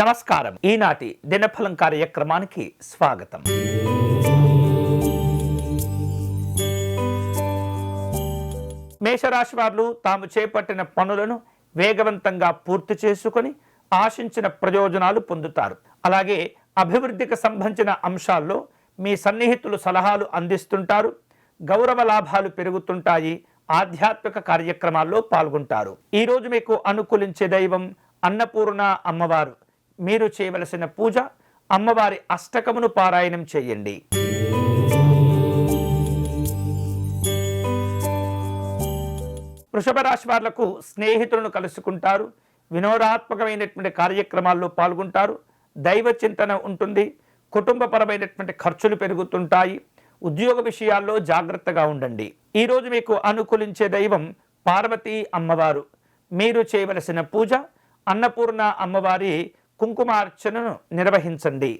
నమస్కారం. ఈనాటి దినఫలం కార్యక్రమానికి స్వాగతం. మేషరాశి వారు తాము చేపట్టిన పనులను వేగవంతంగా పూర్తి చేసుకొని ఆశించిన ప్రయోజనాలు పొందుతారు. అలాగే అభివృద్ధికి సంబంధించిన అంశాల్లో మీ సన్నిహితులు సలహాలు అందిస్తుంటారు. గౌరవ లాభాలు పెరుగుతుంటాయి. ఆధ్యాత్మిక కార్యక్రమాల్లో పాల్గొంటారు. ఈరోజు మీకు అనుకూలించే దైవం అన్నపూర్ణ అమ్మవారు. మీరు చేయవలసిన పూజ అమ్మవారి అష్టకమును పారాయణం చేయండి. వృషభ రాశి వాళ్ళకు స్నేహితులను కలుసుకుంటారు. వినోదాత్మకమైనటువంటి కార్యక్రమాల్లో పాల్గొంటారు. దైవ చింతన ఉంటుంది. కుటుంబపరమైనటువంటి ఖర్చులు పెరుగుతుంటాయి. ఉద్యోగ విషయాల్లో జాగ్రత్తగా ఉండండి. ఈరోజు మీకు అనుకూలించే దైవం పార్వతీ అమ్మవారు. మీరు చేయవలసిన పూజ అన్నపూర్ణ అమ్మవారి కుంకుమార్చనను నిర్వహించండి.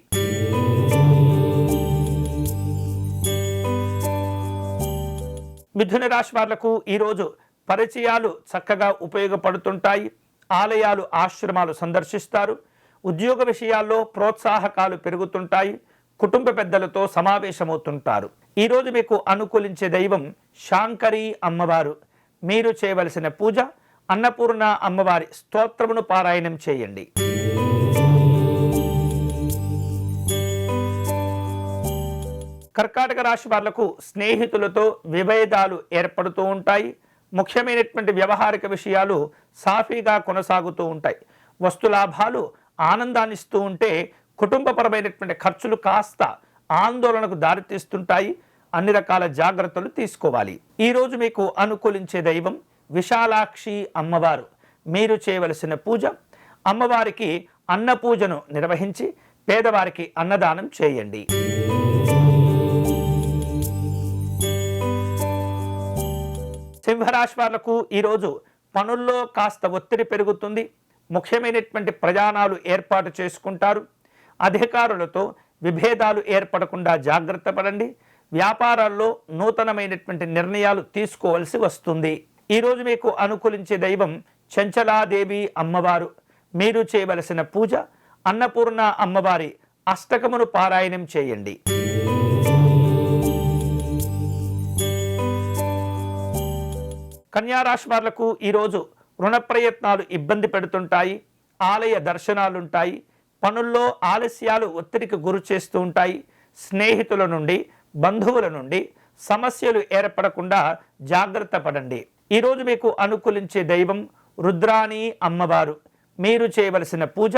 మిథున రాశి వాళ్ళకు ఈరోజు పరిచయాలు చక్కగా ఉపయోగపడుతుంటాయి. ఆలయాలు ఆశ్రమాలు సందర్శిస్తారు. ఉద్యోగ విషయాల్లో ప్రోత్సాహకాలు పెరుగుతుంటాయి. కుటుంబ పెద్దలతో సమావేశమవుతుంటారు. ఈరోజు మీకు అనుకూలించే దైవం శాంకరి అమ్మవారు. మీరు చేయవలసిన పూజ అన్నపూర్ణ అమ్మవారి స్తోత్రమును పారాయణం చేయండి. కర్కాటక రాశి వాళ్ళకు స్నేహితులతో విభేదాలు ఏర్పడుతూ ఉంటాయి. ముఖ్యమైనటువంటి వ్యవహారిక విషయాలు సాఫీగా కొనసాగుతూ ఉంటాయి. వస్తులాభాలు ఆనందాన్నిస్తూ ఉంటే కుటుంబపరమైనటువంటి ఖర్చులు కాస్త ఆందోళనకు దారితీస్తుంటాయి. అన్ని రకాల జాగ్రత్తలు తీసుకోవాలి. ఈరోజు మీకు అనుకూలించే దైవం విశాలాక్షి అమ్మవారు. మీరు చేయవలసిన పూజ అమ్మవారికి అన్నపూజను నిర్వహించి పేదవారికి అన్నదానం చేయండి. సింహరాశి వాళ్ళకు ఈరోజు పనుల్లో కాస్త ఒత్తిడి పెరుగుతుంది. ముఖ్యమైనటువంటి ప్రయాణాలు ఏర్పాటు చేసుకుంటారు. అధికారులతో విభేదాలు ఏర్పడకుండా జాగ్రత్త పడండి. వ్యాపారాల్లో నూతనమైనటువంటి నిర్ణయాలు తీసుకోవలసి వస్తుంది. ఈరోజు మీకు అనుకూలించే దైవం చంచలాదేవి అమ్మవారు. మీరు చేయవలసిన పూజ అన్నపూర్ణ అమ్మవారి అష్టకమును పారాయణం చేయండి. కన్యారాశి వాళ్ళకు ఈరోజు రుణ ప్రయత్నాలు ఇబ్బంది పెడుతుంటాయి ఆలయ దర్శనాలుంటాయి పనుల్లో ఆలస్యాలు ఒత్తిడికి గురి చేస్తూ ఉంటాయి. స్నేహితుల నుండి బంధువుల నుండి సమస్యలు ఏర్పడకుండా జాగ్రత్త పడండి. ఈరోజు మీకు అనుకూలించే దైవం రుద్రాణి అమ్మవారు. మీరు చేయవలసిన పూజ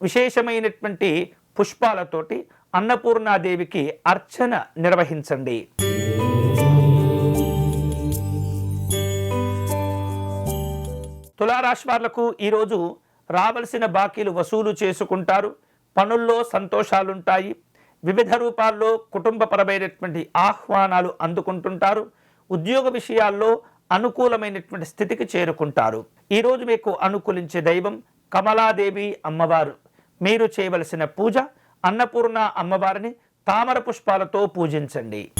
విశేషమైనటువంటి పుష్పాలతోటి అన్నపూర్ణాదేవికి అర్చన నిర్వహించండి. తులారాశి వాళ్ళకు ఈరోజు రావలసిన బాకీలు వసూలు చేసుకుంటారు. పనుల్లో సంతోషాలుంటాయి. వివిధ రూపాల్లో కుటుంబపరమైనటువంటి ఆహ్వానాలు అందుకుంటుంటారు. ఉద్యోగ విషయాల్లో అనుకూలమైనటువంటి స్థితికి చేరుకుంటారు. ఈరోజు మీకు అనుకూలించే దైవం కమలాదేవి అమ్మవారు. మీరు చేయవలసిన పూజ అన్నపూర్ణ అమ్మవారిని తామర పుష్పాలతో పూజించండి.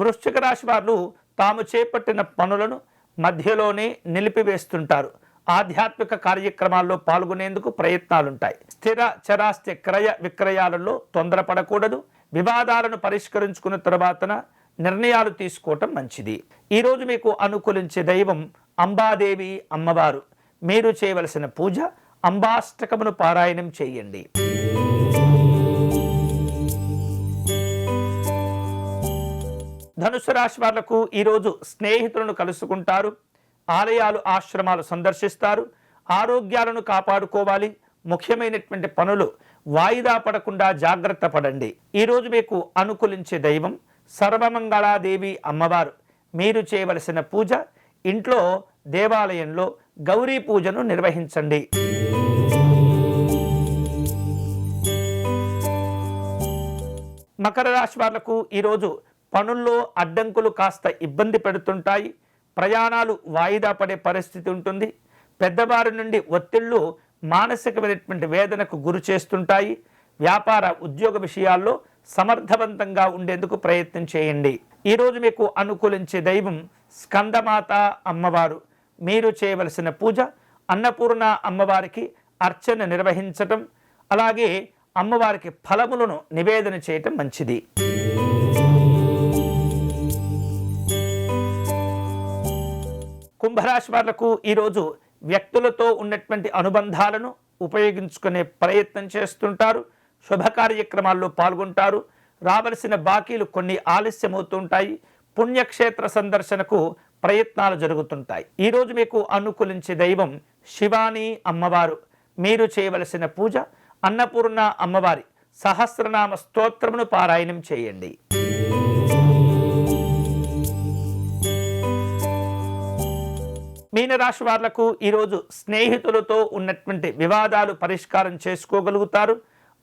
వృశ్చిక రాశి వారు తాము చేపట్టిన పనులను మధ్యలోనే నిలిపివేస్తుంటారు. ఆధ్యాత్మిక కార్యక్రమాల్లో పాల్గొనేందుకు ప్రయత్నాలుంటాయి. స్థిర చరాస్తి క్రయ విక్రయాలలో తొందరపడకూడదు. వివాదాలను పరిష్కరించుకున్న తర్వాతన నిర్ణయాలు తీసుకోవటం మంచిది. ఈరోజు మీకు అనుకూలించే దైవం అంబాదేవి అమ్మవారు. మీరు చేయవలసిన పూజ అంబాష్టకమును పారాయణం చేయండి. ధనుసు రాశి వాళ్ళకు ఈరోజు స్నేహితులను కలుసుకుంటారు. ఆలయాలు ఆశ్రమాలు సందర్శిస్తారు. ఆరోగ్యాలను కాపాడుకోవాలి. ముఖ్యమైనటువంటి పనులు వాయిదా పడకుండా జాగ్రత్త పడండి. ఈరోజు మీకు అనుకూలించే దైవం సర్వమంగళాదేవి అమ్మవారు. మీరు చేయవలసిన పూజ ఇంట్లో దేవాలయంలో గౌరీ పూజను నిర్వహించండి. మకర రాశి వాళ్ళకు ఈరోజు పనుల్లో అడ్డంకులు కాస్త ఇబ్బంది పెడుతుంటాయి. ప్రయాణాలు వాయిదా పడే పరిస్థితి ఉంటుంది. పెద్దవారి నుండి ఒత్తిళ్ళు మానసికమైనటువంటి వేదనకు గురి చేస్తుంటాయి. వ్యాపార ఉద్యోగ విషయాల్లో సమర్థవంతంగా ఉండేందుకు ప్రయత్నం చేయండి. ఈరోజు మీకు అనుకూలించే దైవం స్కందమాత అమ్మవారు. మీరు చేయవలసిన పూజ అన్నపూర్ణ అమ్మవారికి అర్చన నిర్వహించటం అలాగే అమ్మవారికి ఫలములను నివేదన చేయటం మంచిది. కుంభరాశి వాళ్ళకు ఈరోజు వ్యక్తులతో ఉన్నటువంటి అనుబంధాలను ఉపయోగించుకునే ప్రయత్నం చేస్తుంటారు. శుభ కార్యక్రమాల్లో పాల్గొంటారు. రావలసిన బాకీలు కొన్ని ఆలస్యమవుతుంటాయి. పుణ్యక్షేత్ర సందర్శనకు ప్రయత్నాలు జరుగుతుంటాయి. ఈరోజు మీకు అనుకూలించే దైవం శివాని అమ్మవారు. మీరు చేయవలసిన పూజ అన్నపూర్ణ అమ్మవారి సహస్రనామ స్తోత్రమును పారాయణం చేయండి. మీనరాశి వాళ్ళకు ఈరోజు స్నేహితులతో ఉన్నటువంటి వివాదాలు పరిష్కారం చేసుకోగలుగుతారు.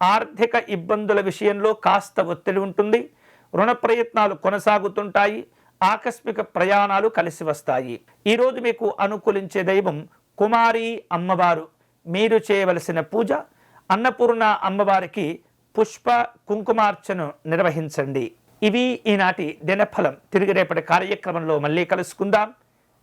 ఆర్థిక ఇబ్బందుల విషయంలో కాస్త ఒత్తిడి ఉంటుంది. రుణ ప్రయత్నాలు కొనసాగుతుంటాయి. ఆకస్మిక ప్రయాణాలు కలిసి వస్తాయి. ఈరోజు మీకు అనుకూలించే దైవం కుమారి అమ్మవారు. మీరు చేయవలసిన పూజ అన్నపూర్ణ అమ్మవారికి పుష్ప కుంకుమార్చను నిర్వహించండి. ఇవి ఈనాటి దినఫలం. తిరిగి రేపటి కార్యక్రమంలో మళ్ళీ కలుసుకుందాం.